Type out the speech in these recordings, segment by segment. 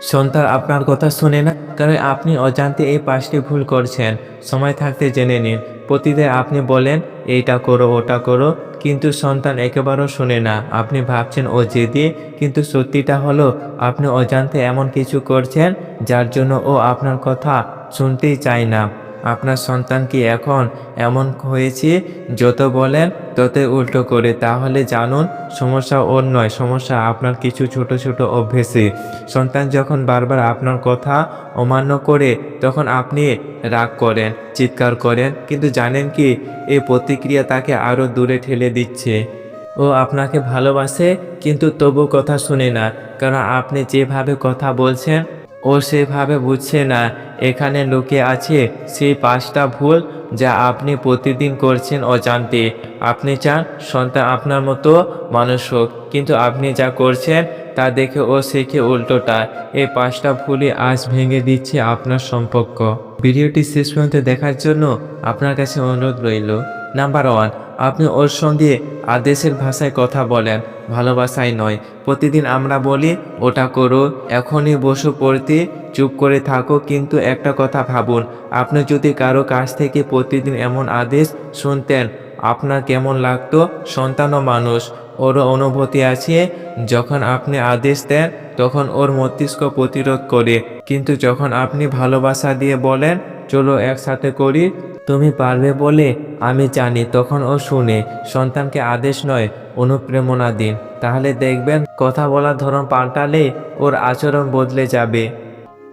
সন্তান আপনার কথা শুনে না? কারণ আপনি অজান্তে এই পাঁচটি ভুল করছেন। সময় থাকতে জেনে নিন। প্রতিদিন আপনি বলেন, এইটা করো, ওটা করো। কিন্তু সন্তান একেবারেও শুনে না। আপনি ভাবছেন, ও জেদি। কিন্তু সত্যিটা হলো, আপনি অজান্তে এমন কিছু করছেন, যার জন্য ও আপনার কথা শুনতেই চায় না। আপনার সন্তান কি এখন এমন হয়েছে? যত বলেন, ততই উল্টো করে। তাহলে জানুন, সমস্যা ওর নয়, সমস্যা আপনার কিছু ছোট ছোট অভ্যেসে। সন্তান যখন বারবার আপনার কথা অমান্য করে, তখন আপনি রাগ করেন, চিৎকার করেন, কিন্তু জানেন কি এই প্রতিক্রিয়া তাকে আরও দূরে ঠেলে দিচ্ছে। ও আপনাকে ভালোবাসে, কিন্তু তবু কথা শুনে না। কারণ আপনি যেভাবে কথা বলছেন ও সেভাবে বুঝছে না, এখানে লুকিয়ে আছে সেই পাঁচটা ভুল যা আপনি প্রতিদিন করছেন অজান্তে। আপনি চান সন্তান আপনার মতো মানুষ হোক, কিন্তু আপনি যা করছেন তা দেখে ও শেখে উল্টোটা। এই পাঁচটা ভুলই আজ ভেঙে দিচ্ছে আপনার সম্পর্ক। ভিডিওটি শেষ পর্যন্ত দেখার জন্য আপনার কাছে অনুরোধ রইল। নাম্বার ওয়ান, আপনি ওর সঙ্গে আদেশের ভাষায় কথা বলেন। ভালোবাসায় নয়। প্রতিদিন আমরা বলি, ওটা করো, এখনই বসো পড়তে, চুপ করে থাকো, কিন্তু একটা কথা ভাবুন, আপনি যদি কারও কাছ থেকে প্রতিদিন এমন আদেশ শুনতেন, আপনার কেমন লাগতো? সন্তানও মানুষ, ওরও অনুভূতি আছে, যখন আপনি আদেশ দেন, তখন ওর মস্তিষ্ক প্রতিরোধ করে, কিন্তু যখন আপনি ভালোবাসা দিয়ে বলেন চলো একসাথে করি। তুমি পারবে বলে আমি জানি, তখন ও শুনে। সন্তানকে আদেশ নয়, অনুপ্রেরণা দিন। তাহলে দেখবেন, কথা বলার ধরন পাল্টালে ওর আচরণ বদলে যাবে।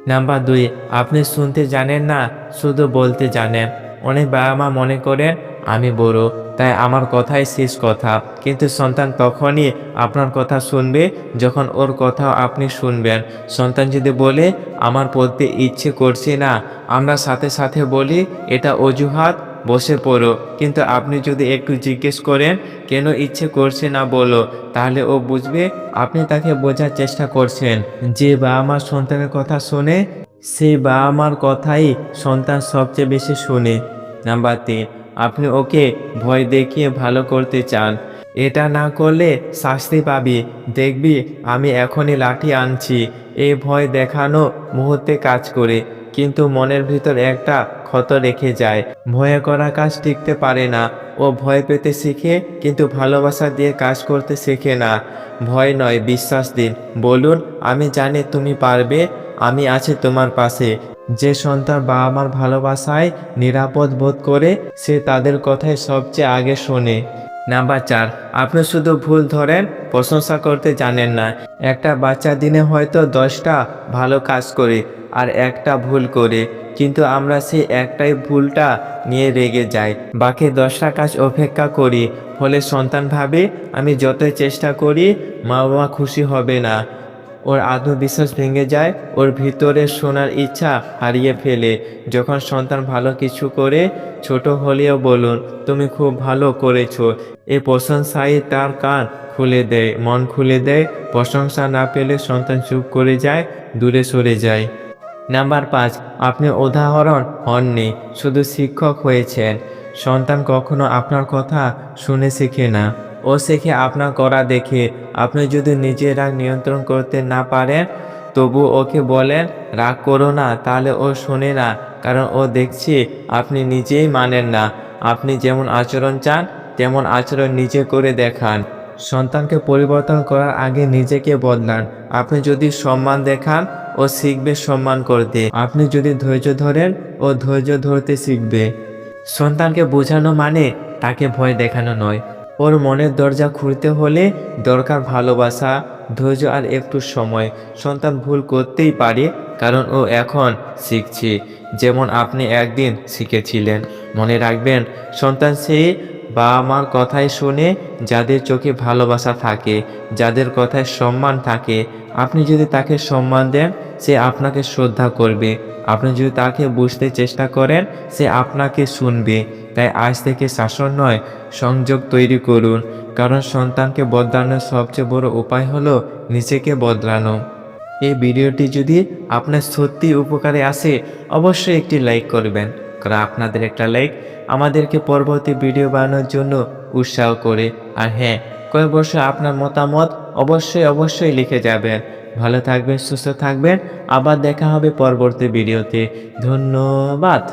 নাম্বার দুই, আপনি শুনতে জানেন না, শুধু বলতে জানেন। অনেক বাবা মা মনে করেন আমি বড়, তাই আমার কথাই শেষ কথা। কিন্তু সন্তান তখনই আপনার কথা শুনবে যখন ওর কথাও আপনি শুনবেন। সন্তান যদি বলে, আমার পড়তে ইচ্ছে করছে না, আমরা সাথে সাথে বলি, এটা অজুহাত, বসে পড়ো। কিন্তু আপনি যদি একটু জিজ্ঞেস করেন, কেন ইচ্ছে করছে না বলো? তাহলে ও বুঝবে, আপনি তাকে বোঝার চেষ্টা করছেন। যে বাবা মা সন্তানের কথা শোনে সেই বাবা মার কথাই সন্তান সবচেয়ে বেশি শোনে। নাম্বার তিন আপনি ওকে ভয় দেখিয়ে ভালো করতে চান। এটা না করলে শাস্তি পাবি। দেখবি, আমি এখনই লাঠি আনছি। এই ভয় দেখানো মুহূর্তে কাজ করে, কিন্তু মনের ভিতর একটা ক্ষত রেখে যায়। ভয়ে করা কাজ টিকতে পারে না। ও ভয় পেতে শিখে, কিন্তু ভালোবাসা দিয়ে কাজ করতে শেখে না। ভয় নয়, বিশ্বাস দিন। বলুন, আমি জানি তুমি পারবে, আমি আছি তোমার পাশে। যে সন্তান বাবা মার ভালোবাসায় নিরাপদ বোধ করে, সে তাদের কথাই সবচেয়ে আগে শোনে। নাম্বার চার, আপনি শুধু ভুল ধরেন, প্রশংসা করতে জানেন না। একটা বাচ্চা দিনে হয়তো দশটা ভালো কাজ করে আর একটা ভুল করে, কিন্তু আমরা সেই একটাই ভুলটা নিয়ে রেগে যাই। বাকি দশটা কাজ অপেক্ষা করি, ফলে সন্তান ভাবে, আমি যতই চেষ্টা করি মা বাবা খুশি হবে না। ওর আত্মবিশ্বাস ভেঙে যায়, ওর ভিতরে শোনার ইচ্ছা হারিয়ে ফেলে। যখন সন্তান ভালো কিছু করে, ছোট হলেও বলুন, তুমি খুব ভালো করেছ। এই প্রশংসাই তার কান খুলে দেয়, মন খুলে দেয়। প্রশংসা না পেলে সন্তান চুপ করে যায়, দূরে সরে যায়। নাম্বার পাঁচ, আপনি উদাহরণ হননি, শুধু শিক্ষক হয়েছেন। সন্তান কখনো আপনার কথা শুনে শেখে না। ও শেখে আপনার করা দেখে। আপনি যদি নিজের রাগ নিয়ন্ত্রণ করতে না পারেন, তবু ওকে বলেন, রাগ করো না, তাহলে ও শোনে না, কারণ ও দেখছে আপনি নিজেই মানেন না। আপনি যেমন আচরণ চান, তেমন আচরণ নিজে করে দেখান। সন্তানকে পরিবর্তন করার আগে নিজেকে বদলান। আপনি যদি সম্মান দেখান, ও শিখবে সম্মান করতে। আপনি যদি ধৈর্য ধরেন, ও ধৈর্য ধরতে শিখবে। সন্তানকে বোঝানো মানে তাকে ভয় দেখানো নয়। ওর মনের দরজা খুলতে হলে দরকার ভালোবাসা, ধৈর্য আর একটু সময়। সন্তান ভুল করতেই পারে, কারণ ও এখন শিখছে, যেমন আপনি একদিন শিখেছিলেন। মনে রাখবেন, সন্তান সেই বাবা মার কথাই শুনে, যাদের চোখে ভালোবাসা থাকে, যাদের কথায় সম্মান থাকে। আপনি যদি তাকে সম্মান দেন সে আপনাকে শ্রদ্ধা করবে। আপনি যদি তাকে বুঝতে চেষ্টা করেন, সে আপনাকে শুনবে। তাই আজ থেকে শাসন নয়, সংযোগ তৈরি করুন। কারণ সন্তানকে বদলানোর সবচেয়ে বড় উপায় হলো নিজেকে বদলানো। এই ভিডিওটি যদি আপনার সত্যি উপকারে আসে, অবশ্যই একটি লাইক করবেন। কারণ আপনাদের একটা লাইক আমাদেরকে পরবর্তী ভিডিও বানানোর জন্য উৎসাহ করে। আর হ্যাঁ কয়েক বছর আপনার মতামত অবশ্যই অবশ্যই লিখে যাবেন। ভালো থাকবেন সুস্থ থাকবেন। আবার দেখা হবে পরবর্তী ভিডিওতে। ধন্যবাদ।